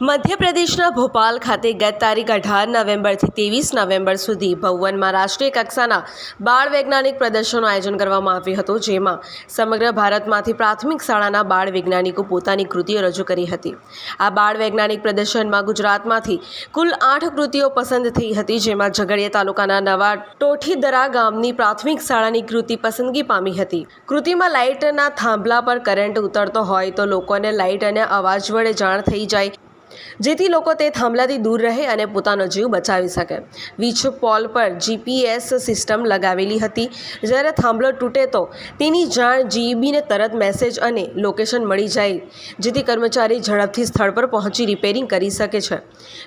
મધ્યપ્રદેશના ભોપાલ ખાતે ગત તારીખ અઢાર નવેમ્બરથી ત્રેવીસ નવેમ્બર સુધી ભવનમાં રાષ્ટ્રીય કક્ષાના બાળ વૈજ્ઞાનિક પ્રદર્શનનું આયોજન કરવામાં આવ્યું હતું, જેમાં સમગ્ર ભારતમાંથી પ્રાથમિક શાળાના બાળ વૈજ્ઞાનિકો પોતાની કૃતિઓ રજૂ કરી હતી. આ બાળ વૈજ્ઞાનિક પ્રદર્શનમાં ગુજરાતમાંથી કુલ આઠ કૃતિઓ પસંદ થઈ હતી, જેમાં ઝઘડિયા તાલુકાના નવા ટોઠીદરા ગામની પ્રાથમિક શાળાની કૃતિ પસંદગી પામી હતી. કૃતિમાં લાઇટના થાંભલા પર કરંટ ઉતરતો હોય તો લોકોને લાઇટ અને અવાજ વડે જાણ થઈ જાય જેથી લોકો તે થાંભલાથી દૂર રહે અને પોતાનો જીવ બચાવી શકે. વીજ પોલ પર જીપીએસ સિસ્ટમ લગાવેલી હતી. જ્યારે થાંભલો તૂટે તો તેની જાણ જીઈબીને તરત મેસેજ અને લોકેશન મળી જાય, જેથી કર્મચારી ઝડપથી સ્થળ પર પહોંચી રિપેરિંગ કરી શકે છે.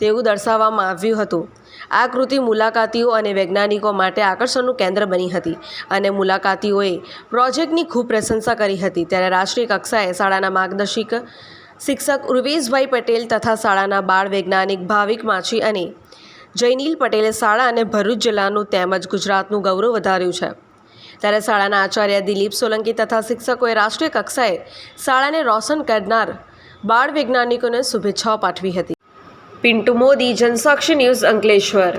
તેવું દર્શાવવામાં આવ્યું હતું. આ કૃતિ મુલાકાતીઓ અને વૈજ્ઞાનિકો માટે આકર્ષણનું કેન્દ્ર બની હતી અને મુલાકાતીઓએ પ્રોજેક્ટની ખૂબ પ્રશંસા કરી હતી. ત્યારે રાષ્ટ્રીય કક્ષાએ શાળાના માર્ગદર્શિક શિક્ષક ઉર્વેશભાઈ પટેલ તથા શાળાના બાળ વૈજ્ઞાનિક ભાવિક માછી અને જયનીલ પટેલે શાળા અને ભરૂચ જિલ્લાનું તેમજ ગુજરાતનું ગૌરવ વધાર્યું છે. ત્યારે શાળાના આચાર્ય દિલીપ સોલંકી તથા શિક્ષકોએ રાષ્ટ્રીય કક્ષાએ શાળાને રોશન કરનાર બાળ વૈજ્ઞાનિકોને શુભેચ્છાઓ પાઠવી હતી. પિન્ટુ મોદી, જનસાક્ષી ન્યૂઝ અંકલેશ્વર.